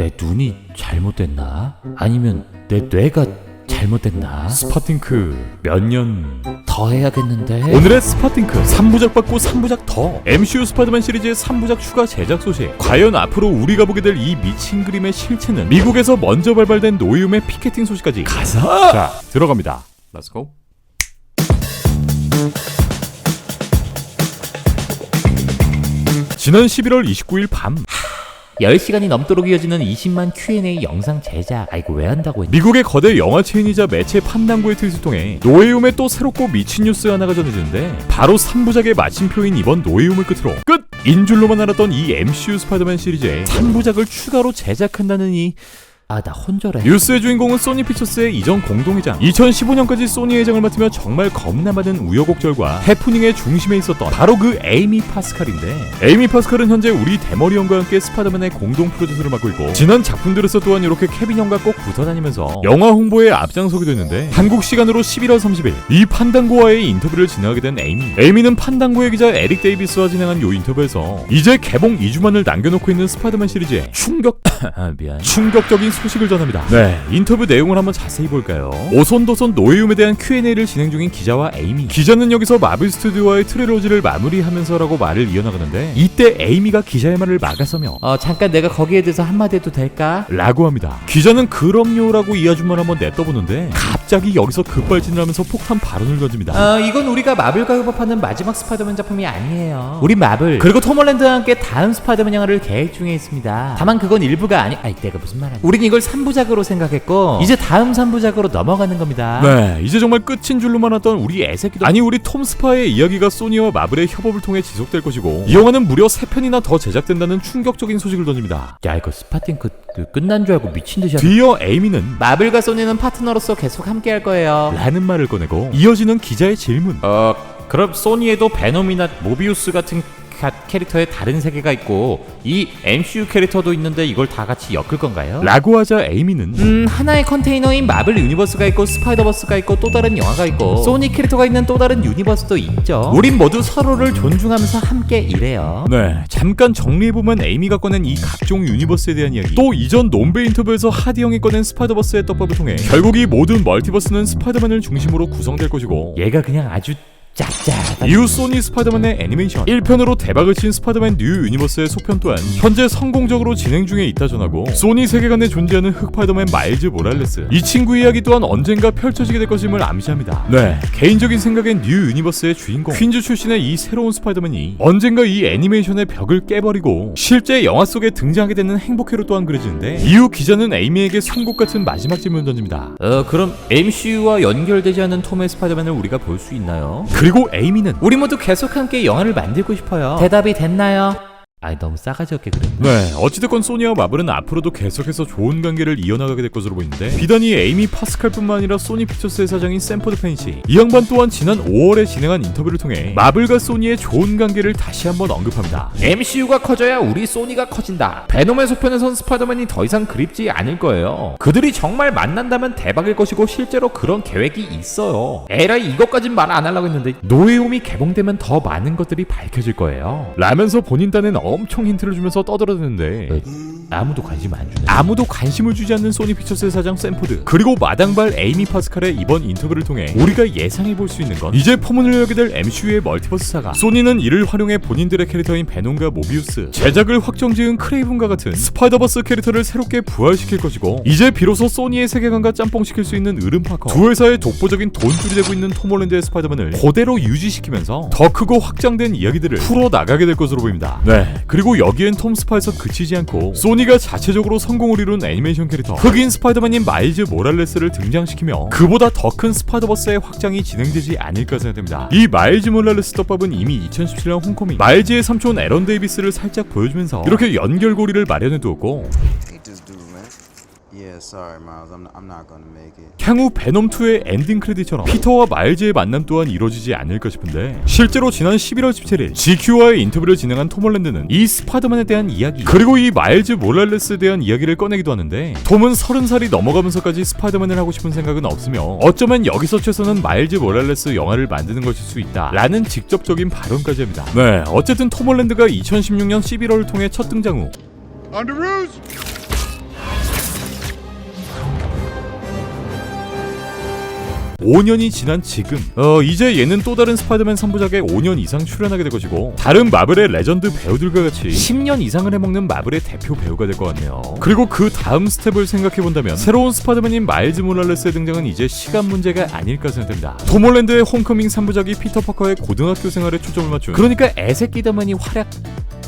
내 눈이 잘못됐나? 아니면 내 뇌가 잘못됐나? 스파팅크 몇 년? 더 해야겠는데. 오늘의 스파팅크 3부작 받고 3부작 더. MCU 스파이더맨 시리즈의 3부작 추가 제작 소식. 과연 앞으로 우리가 보게 될 이 미친 그림의 실체는 미국에서 먼저 발발된 노이움의 피켓팅 소식까지 가사 자 들어갑니다. 렛츠고 지난 11월 29일 밤 10시간이 넘도록 이어지는 20만 Q&A 영상 제작. 아이고 왜 한다고 했니? 미국의 거대 영화 체인이자 매체 판당구의 트윗을 통해 노예움의 또 새롭고 미친 뉴스 하나가 전해지는데 바로 3부작의 마침표인 이번 노예움을 끝으로 끝! 인 줄로만 알았던 이 MCU 스파이더맨 시리즈에 3부작을 추가로 제작한다는 이 아 나 혼절해. 뉴스의 주인공은 소니 피처스의 이전 공동회장 2015년까지 소니 회장을 맡으며 정말 겁나 많은 우여곡절과 해프닝의 중심에 있었던 바로 그 에이미 파스칼인데 에이미 파스칼은 현재 우리 대머리 형과 함께 스파이더맨의 공동 프로듀서를 맡고 있고 지난 작품들에서 또한 이렇게 케빈 형과 꼭 붙어다니면서 영화 홍보에 앞장서게 됐는데 한국 시간으로 11월 30일 이 판당고와의 인터뷰를 진행하게 된 에이미 에이미는 판당고의 기자 에릭 데이비스와 진행한 요 인터뷰에서 이제 개봉 2주만을 남겨놓고 있는 스파이더맨 시리즈에 충격 아 미안. 충격적인 소식을 전합니다. 네, 인터뷰 내용을 한번 자세히 볼까요? 오손도손 노예움에 대한 Q&A를 진행 중인 기자와 에이미. 기자는 여기서 마블 스튜디오와의 트릴로지를 마무리하면서라고 말을 이어나가는데 이때 에이미가 기자의 말을 막아서며 어 잠깐 내가 거기에 대해서 한마디 해도 될까? 라고 합니다. 기자는 그럼요라고 이 아줌마를 한번 내떠보는데 갑 자기 여기서 급발진을 하면서 폭탄 발언을 던집니다. 어 이건 우리가 마블과 협업하는 마지막 스파이더맨 작품이 아니에요. 우리 마블 그리고 톰 홀랜드와 함께 다음 스파이더맨 영화를 계획 중에 있습니다. 다만 그건 일부가 아니 아이 내가 무슨 말하지? 우린 이걸 3부작으로 생각했고 이제 다음 3부작으로 넘어가는 겁니다. 네, 이제 정말 끝인 줄로만 알았던 우리 애새끼도 아니 우리 톰 스파의 이야기가 소니와 마블의 협업을 통해 지속될 것이고 이 영화는 무려 3편이나 더 제작된다는 충격적인 소식을 던집니다. 야 이거 스파팅 그, 그 끝난 줄 알고 미친 듯이 하네. 뒤이어 에이미는 마블과 소니는 파트너로서 계속 함께 할 거예요. 라는 말을 꺼내고 이어지는 기자의 질문 어 그럼 소니에도 베놈이나 모비우스 같은 가- 캐릭터의 다른 세계가 있고 이 MCU 캐릭터도 있는데 이걸 다 같이 엮을 건가요? 라고 하자 에이미는? 음 하나의 컨테이너인 마블 유니버스가 있고 스파이더버스가 있고 또 다른 영화가 있고 소니 캐릭터가 있는 또 다른 유니버스도 있죠. 우린 모두 서로를 존중하면서 함께 일해요. 네 잠깐 정리해보면 에이미가 꺼낸 이 각종 유니버스에 대한 이야기. 또 이전 논베 인터뷰에서 하디 형이 꺼낸 스파이더버스의 떡밥을 통해 결국 이 모든 멀티버스는 스파이더맨을 중심으로 구성될 것이고 얘가 그냥 아주 짭짤하다. 이후 소니 스파이더맨의 애니메이션. 1편으로 대박을 친 스파이더맨 뉴 유니버스의 속편 또한 현재 성공적으로 진행 중에 있다 전하고 소니 세계관에 존재하는 흑파이더맨 마일즈 모랄레스. 이 친구 이야기 또한 언젠가 펼쳐지게 될 것임을 암시합니다. 네. 개인적인 생각엔 뉴 유니버스의 주인공. 퀸즈 출신의 이 새로운 스파이더맨이 언젠가 이 애니메이션의 벽을 깨버리고 실제 영화 속에 등장하게 되는 행복회로 또한 그려지는데 이후 기자는 에이미에게 송곳 같은 마지막 질문을 던집니다. 어 그럼 MCU와 연결되지 않은 톰의 스파이더맨을 우리가 볼 수 있나요? 그리 고 에이미는 우리 모두 계속 함께 영화를 만들고 싶어요 대답이 됐나요? 아이 너무 싸가지 없게 그랬네 네, 어찌됐건 소니와 마블은 앞으로도 계속해서 좋은 관계를 이어나가게 될 것으로 보이는데 비단 이 에이미 파스칼뿐만 아니라 소니 피처스의 사장인 샘퍼드 펜시 이 양반 또한 지난 5월에 진행한 인터뷰를 통해 마블과 소니의 좋은 관계를 다시 한번 언급합니다. MCU가 커져야 우리 소니가 커진다. 베놈의 소편에선 스파이더맨이 더 이상 그립지 않을 거예요. 그들이 정말 만난다면 대박일 것이고 실제로 그런 계획이 있어요. 에라이 이것까진 말 안 하려고 했는데 노예홈이 개봉되면 더 많은 것들이 밝혀질 거예요. 라면서 본인 딴엔 엄청 힌트를 주면서 떠들어대는데. 아무도 관심 안 주네. 아무도 관심을 주지 않는 소니 피처스의 사장 샘포드. 그리고 마당발 에이미 파스칼의 이번 인터뷰를 통해 우리가 예상해 볼 수 있는 건 이제 포문을 열게 될 MCU의 멀티버스 사가 소니는 이를 활용해 본인들의 캐릭터인 베놈과 모비우스 제작을 확정지은 크레이븐과 같은 스파이더버스 캐릭터를 새롭게 부활시킬 것이고 이제 비로소 소니의 세계관과 짬뽕시킬 수 있는 으름 파커 두 회사의 독보적인 돈줄이 되고 있는 톰 홀랜드의 스파이더맨을 그대로 유지시키면서 더 크고 확장된 이야기들을 풀어 나가게 될 것으로 보입니다. 네 그리고 여기엔 톰 스파에서 그치지 않고 소니가 자체적으로 성공을 이룬 애니메이션 캐릭터 흑인 스파이더맨인 마일즈 모랄레스를 등장시키며 그보다 더 큰 스파이더버스의 확장이 진행되지 않을까 생각됩니다. 이 마일즈 모랄레스 떡밥은 이미 2017년 홈코밍 마일즈의 삼촌 에런 데이비스를 살짝 보여주면서 이렇게 연결고리를 마련해 두었고 향후 베놈2의 엔딩 크레딧처럼 피터와 마일즈의 만남 또한 이루어지지 않을까 싶은데 실제로 지난 11월 17일 GQ와의 인터뷰를 진행한 톰 홀랜드는 이 스파이더맨에 대한 이야기 그리고 이 마일즈 모랄레스에 대한 이야기를 꺼내기도 하는데 톰은 30살이 넘어가면서까지 스파이더맨을 하고 싶은 생각은 없으며 어쩌면 여기서 최선은 마일즈 모랄레스 영화를 만드는 것일 수 있다 라는 직접적인 발언까지 합니다. 네 어쨌든 톰 홀랜드가 2016년 11월을 통해 첫 등장 후 5년이 지난 지금. 어 이제 얘는 또 다른 스파이더맨 3부작에 5년 이상 출연하게 될 것이고 다른 마블의 레전드 배우들과 같이 10년 이상을 해먹는 마블의 대표 배우가 될 것 같네요. 그리고 그 다음 스텝을 생각해본다면 새로운 스파이더맨인 마일즈 모랄레스의 등장은 이제 시간 문제가 아닐까 생각됩니다. 톰 홀랜드의 홈커밍 3부작이 피터 파커의 고등학교 생활에 초점을 맞춘 그러니까 애새끼더맨이 활약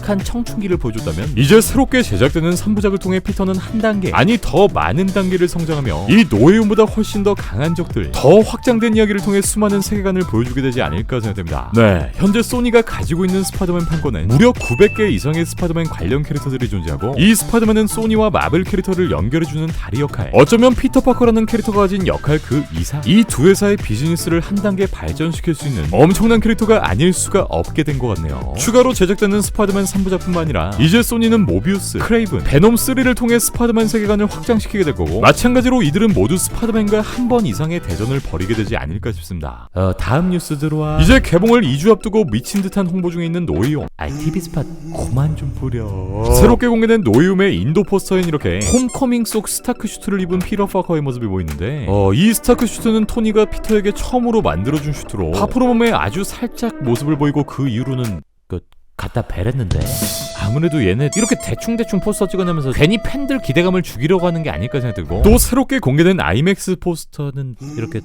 한 청춘기를 보여줬다면 이제 새롭게 제작되는 3부작을 통해 피터는 한 단계 아니 더 많은 단계를 성장하며 이 노예움보다 훨씬 더 강한 적들 더 확장된 이야기를 통해 수많은 세계관을 보여주게 되지 않을까 생각됩니다. 네. 현재 소니가 가지고 있는 스파이더맨 판권은 무려 900개 이상의 스파이더맨 관련 캐릭터들이 존재하고 이 스파이더맨은 소니와 마블 캐릭터를 연결해주는 다리 역할 어쩌면 피터 파커라는 캐릭터가 가진 역할 그 이상 이 두 회사의 비즈니스를 한 단계 발전시킬 수 있는 엄청난 캐릭터가 아닐 수가 없게 된 것 같네요. 추가로 제작되는 스파이더맨 3부작뿐만 아니라 이제 소니는 모비우스, 크레이븐, 베놈 3를 통해 스파이더맨 세계관을 확장시키게 될 거고 마찬가지로 이들은 모두 스파이더맨과 한 번 이상의 대전을 벌이게 되지 않을까 싶습니다. 어, 다음 뉴스 들어와. 이제 개봉을 2주 앞두고 미친 듯한 홍보 중에 있는 노이용. 아, TV 스팟 그만 좀 뿌려. 새롭게 공개된 노이움의 인도 포스터엔 이렇게 홈커밍 속 스타크 슈트를 입은 피터 파커의 모습이 보이는데 어, 이 스타크 슈트는 토니가 피터에게 처음으로 만들어준 슈트로 파프로 몸에 아주 살짝 모습을 보이고 그 이후로는 그 갖다 베랬는데. 아무래도 얘네 이렇게 대충대충 포스터 찍어내면서 괜히 팬들 기대감을 죽이려고 하는 게 아닐까 생각되고. 또 새롭게 공개된 아이맥스 포스터는 이렇게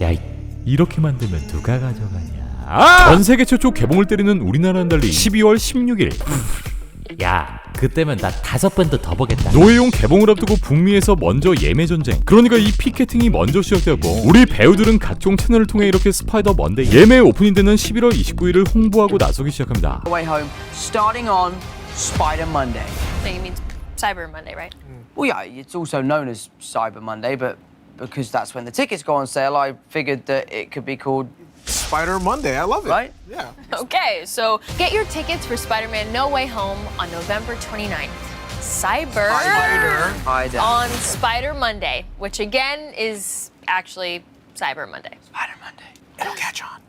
야 이- 이렇게 만들면 누가 가져가냐. 전 세계 최초 개봉을 때리는 우리나라는 달리 12월 16일. 야 그때면 나 다섯 번더 보겠다 노예용 개봉을 앞두고 북미에서 먼저 예매 전쟁. 그러니까 이 피켓팅이 먼저 시작되었고 우리 배우들은 각종 채널을 통해 이렇게 스파이더 먼데 예매 오픈이 되는 11월 29일을 홍보하고 나서기 시작합니다. Way Home, starting on Spider Monday. So you mean Cyber Monday, right? Well, yeah, it's also known as Cyber Monday, but because that's when the tickets go on sale, I figured that it could be called Spider Monday. I love it. Right? Yeah. Okay, so get your tickets for Spider Man No Way Home on November 29th. Cyber Spider. on Spider Monday, which again is actually Cyber Monday. Spider Monday. It'll catch on.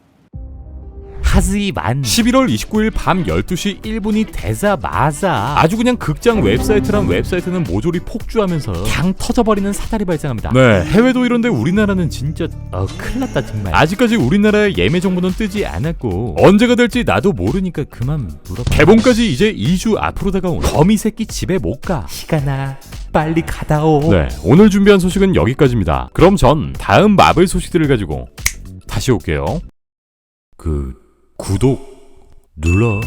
하지만 11월 29일 밤 12시 1분이 되자마자 아주 그냥 극장 웹사이트란 웹사이트는 모조리 폭주하면서 그냥 터져버리는 사달이 발생합니다 네, 해외도 이런데 우리나라는 진짜 어 큰일 났다 정말 아직까지 우리나라의 예매 정보는 뜨지 않았고 언제가 될지 나도 모르니까 그만 물어. 개봉까지 이제 2주 앞으로 다가온 거미 새끼 집에 못 가. 시간아 빨리 가다오 네, 오늘 준비한 소식은 여기까지입니다. 그럼 전 다음 마블 소식들을 가지고 다시 올게요. 그 구독 눌러.